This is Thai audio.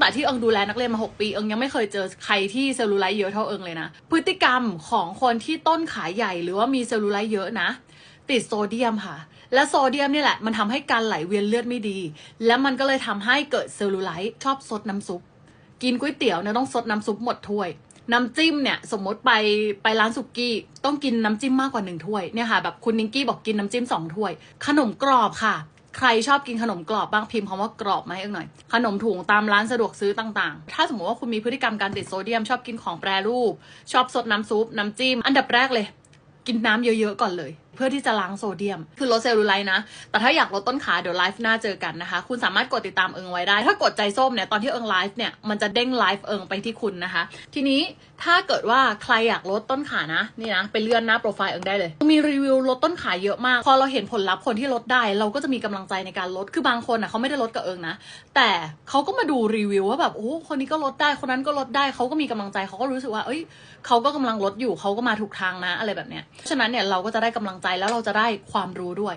แต่ที่เอิงดูแลนักเรียนมา 6 ปี เอิงยังไม่เคยเจอใครที่เซลลูไลท์เยอะเท่าเอิงเลยนะ พฤติกรรมของคนที่ต้นขาใหญ่หรือว่ามีเซลลูไลท์เยอะนะ ติดโซเดียมค่ะ และโซเดียมนี่แหละ มันทำให้การไหลเวียนเลือดไม่ดี และมันก็เลยทำให้เกิดเซลลูไลท์ชอบซดน้ำซุป กินก๋วยเตี๋ยวเนี่ยต้องซดน้ำซุปหมดถ้วยน้ำจิ้มเนี่ยสมมติไปไปร้านสุกี้ต้องกินน้ำจิ้มมากกว่าหนึ่งถ้วยเนี่ยค่ะแบบคุณนิงกี้บอกกินน้ำจิ้มสองถ้วย ขนมกรอบค่ะ ใครชอบกินขนมกรอบบ้างพิมพ์คำว่ากรอบมาให้เอิงหน่อย ขนมถุงตามร้านสะดวกซื้อต่างๆ ถ้าสมมติว่าคุณมีพฤติกรรมการติดโซเดียม ชอบกินของแปรรูป ชอบสดน้ำซุปน้ำจิ้ม อันดับแรกเลย กินน้ำเยอะๆก่อนเลยเพื่อที่จะล้างโซเดียม คือลดเซลลูไลท์นะ แต่ถ้าอยากลดต้นขาเดี๋ยวไลฟ์หน้าเจอกันนะคะ คุณสามารถกดติดตามเอิงไว้ได้ ถ้ากดใจส้มเนี่ยตอนที่เอิงไลฟ์เนี่ยมันจะเด้งไลฟ์เอิงไปที่คุณนะคะ ทีนี้ถ้าเกิดว่าใครอยากลดต้นขานะนี่นะไปเลื่อนหน้าโปรไฟล์เอิงได้เลย มีรีวิวลดต้นขาเยอะมาก พอเราเห็นผลลัพธ์คนที่ลดได้ เราก็จะมีกำลังใจในการลด คือบางคนอะเขาไม่ได้ลดกับเอิงนะ แต่เขาก็มาดูรีวิวว่าแบบโอ้คนนี้ก็ลดได้ คนนั้นก็ลดได้เขาก็มีกำลังใจเขาก็รู้สึกว่า เอ้ยเขาก็กำลังลดอยู่เขาก็มาถูกทางนะ อะไรแบบเนี้ย ฉะนั้นเนี่ยเราก็จะได้กำลังใจแล้วเราจะได้ความรู้ด้วย